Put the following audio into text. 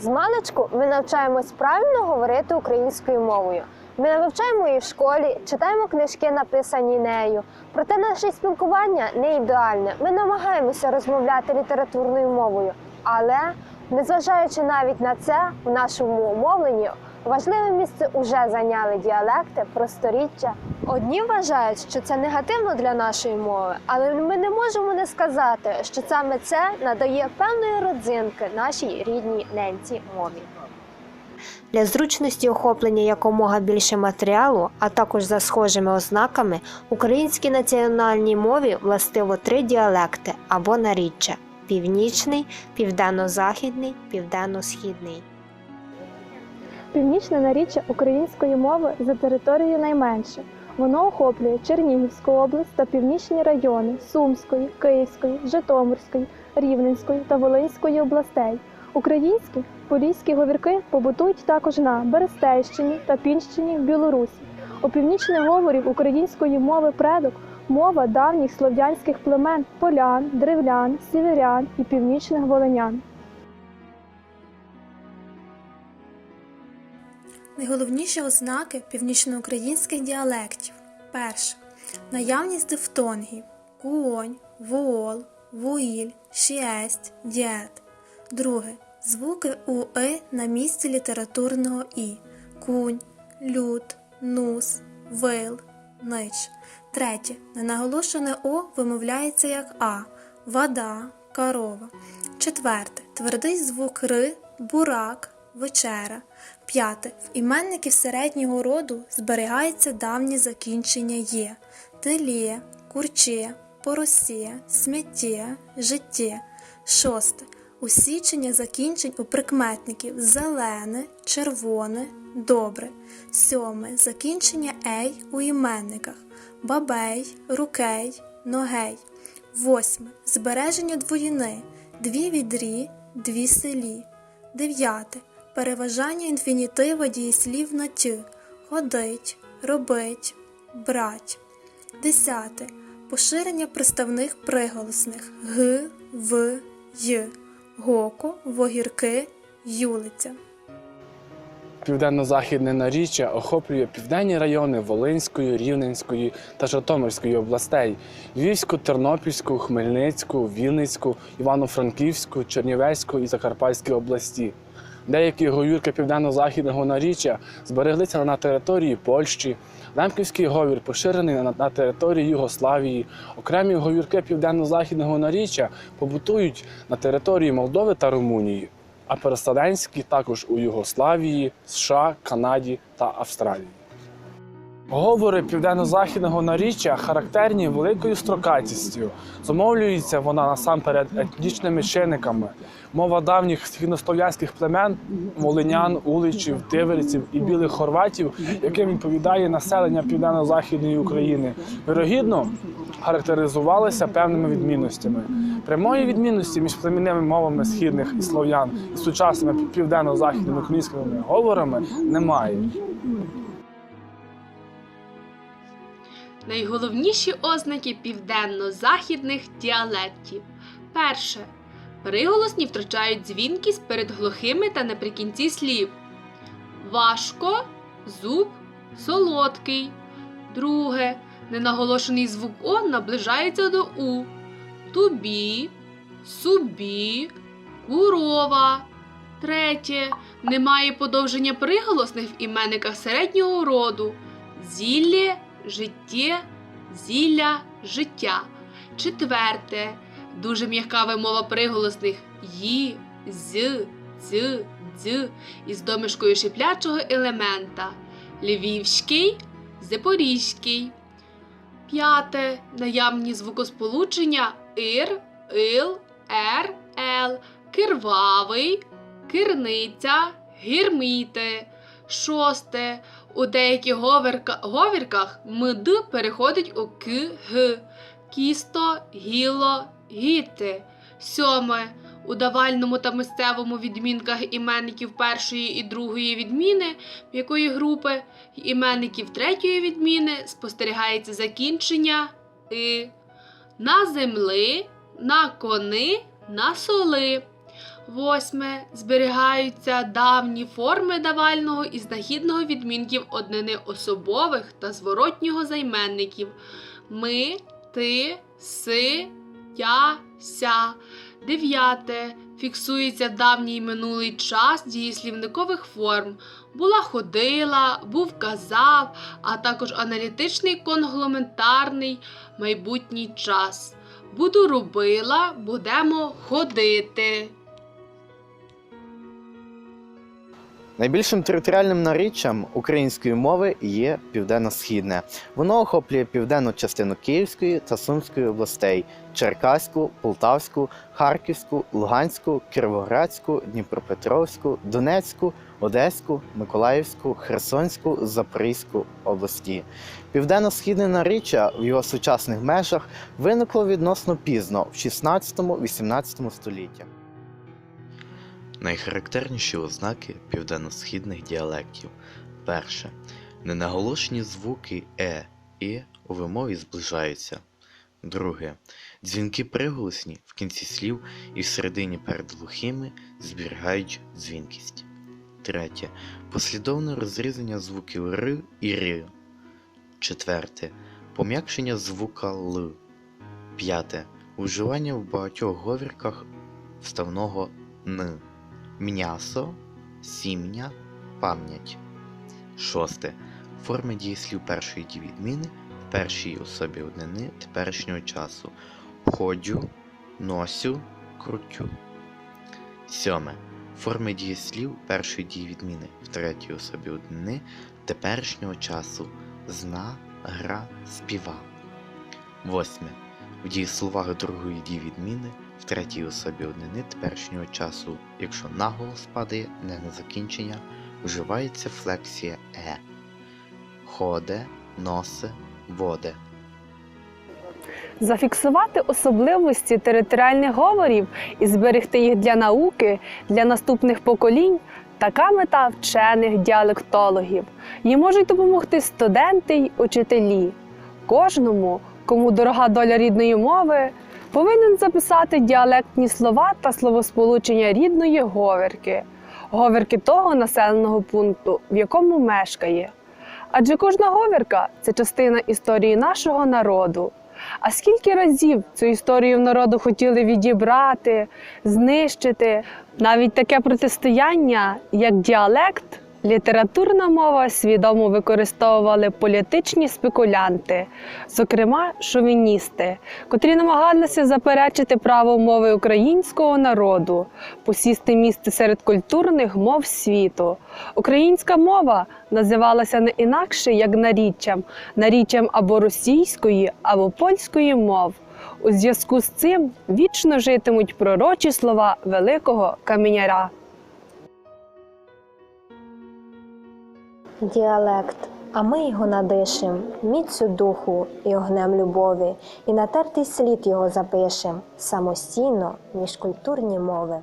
З маличку ми навчаємось правильно говорити українською мовою. Ми вивчаємо її в школі, читаємо книжки, написані нею. Проте наше спілкування не ідеальне. Ми намагаємося розмовляти літературною мовою, але незважаючи навіть на це, у нашому мовленні важливе місце уже зайняли діалекти, просторіччя. Одні вважають, що це негативно для нашої мови, але ми не можемо не сказати, що саме це надає певної родзинки нашій рідній ненці мові. Для зручності охоплення якомога більше матеріалу, а також за схожими ознаками, українській національній мові властиво три діалекти або наріччя: північний, південно-західний, південно-східний. Північне наріччя української мови за територією найменше. Воно охоплює Чернігівську область та північні райони Сумської, Київської, Житомирської, Рівненської та Волинської областей. Українські поліські говірки побутують також на Берестейщині та Пінщині в Білорусі. У північних говорів української мови предок мова давніх слов'янських племен полян, древлян, сіверян і північних волинян. Найголовніші ознаки північноукраїнських діалектів. Перше. Наявність дифтонгів куонь, вуол, вуїль, шіесть, діет. Друге. Звуки у «и» на місці літературного і кунь, люд, нус, вил, нич. Третє. Ненаголошене О вимовляється як А, вода, корова. Четверте. Твердий звук Р, бурак, вечера. П'яте. В іменників середнього роду зберігається давнє закінчення є. Телє, курче, поросе, сміттє, життє. Шосте. Усічення закінчень у прикметників зелене, червоне, добре. Сьоме. Закінчення ей у іменниках бабей, рукей, ногей. Восьме. Збереження двоїни дві відрі, дві селі. Дев'яте. Переважання інфінітива дієслів на т ходить, робить, брать. Десяте. Поширення приставних приголосних г, в, й, гоко, вогірки, юлиця. Південно-західне наріччя охоплює південні райони Волинської, Рівненської та Житомирської областей, Львівську, Тернопільську, Хмельницьку, Вінницьку, Івано-Франківську, Чернівецьку і Закарпатські області. Деякі говірки південно-західного наріччя збереглися на території Польщі. Лемківський говір поширений на, території Югославії. Окремі говірки південно-західного наріччя побутують на території Молдови та Румунії, а переселенські також у Югославії, США, Канаді та Австралії. Говори південно-західного наріччя характерні великою строкатістю. Зумовлюється вона насамперед етнічними чинниками. Мова давніх східнослов'янських племен, волинян, уличів, тиверців і білих хорватів, яким відповідає населення південно-західної України, вирогідно характеризувалися певними відмінностями. Прямої відмінності між племінними мовами східних і слов'ян і сучасними південно-західними українськими говорами немає. Найголовніші ознаки південно-західних діалектів. Перше. Приголосні втрачають дзвінкість перед глухими та наприкінці слів. Важко, зуб, солодкий. Друге. Ненаголошений звук О наближається до У. Тубі, субі, курова. Третє. Немає подовження приголосних в іменниках середнього роду. Зіллє, життє, зілля, життя. Четверте. Дуже м'яка вимова приголосних ї, з, ц, дз із домішкою шиплячого елемента. Львівський, запорізький. П'яте. Наявні звукосполучення ир, ил, ер, ел, кирвавий, кирниця, гірміти. Шосте. У деяких говірка, говірках мд переходить у к, г, кісто, гіло, гіти. Сьоме. У давальному та місцевому відмінках іменників першої і другої відміни м'якої групи іменників третьої відміни спостерігається закінчення и. На земли, на кони, на соли. Восьме. Зберігаються давні форми давального і знахідного відмінків однини особових та зворотнього займенників ми, ти, си, я, ся. Дев'яте. Фіксується давній минулий час дієслівникових форм. Була ходила, був казав, а також аналітичний конгломентарний майбутній час. Буду робила, будемо ходити. Найбільшим територіальним наріччям української мови є південно-східне. Воно охоплює південну частину Київської та Сумської областей, Черкаську, Полтавську, Харківську, Луганську, Кіровоградську, Дніпропетровську, Донецьку, Одеську, Миколаївську, Херсонську, Запорізьку області. Південно-східне наріччя в його сучасних межах виникло відносно пізно в 16-18 століттях. Найхарактерніші ознаки південно-східних діалектів. Перше. Ненаголошені звуки е, і у вимові зближаються. Друге. Дзвінки приголосні в кінці слів і всередині перед глухими зберігають дзвінкість. Третє. Послідовне розрізання звуків р і р. Четверте. Пом'якшення звука л. П'яте. Уживання в багатьох говірках вставного н м'ясо, сім'я, пам'ять. Шосте. Форми дієслів першої дієвідміни в першій особі однини теперішнього часу. Ходжу, носю, крутю. Сьоме. Форми дієслів першої дієвідміни в третій особі однини теперішнього часу. Зна, гра, співа. Восьме. В дієсловах другої дієвідміни в третій особі однини теперішнього часу, якщо наголос падає не на закінчення, вживається флексія е. Ходе, носе, воде. Зафіксувати особливості територіальних говорів і зберегти їх для науки, для наступних поколінь така мета вчених діалектологів. Їм можуть допомогти студенти й учителі. Кожному, кому дорога доля рідної мови, повинен записати діалектні слова та словосполучення рідної говірки, говірки того населеного пункту, в якому мешкає. Адже кожна говірка це частина історії нашого народу. А скільки разів цю історію народу хотіли відібрати, знищити? Навіть таке протистояння, як діалект, літературна мова свідомо використовували політичні спекулянти, зокрема шовіністи, котрі намагалися заперечити право мови українського народу, посісти місце серед культурних мов світу. Українська мова називалася не інакше як наріччям, наріччям або російської, або польської мов. У зв'язку з цим вічно житимуть пророчі слова великого каменяра. Діалект. А ми його надишем, міцю духу і огнем любові, і натертий слід його запишем самостійно міжкультурні мови.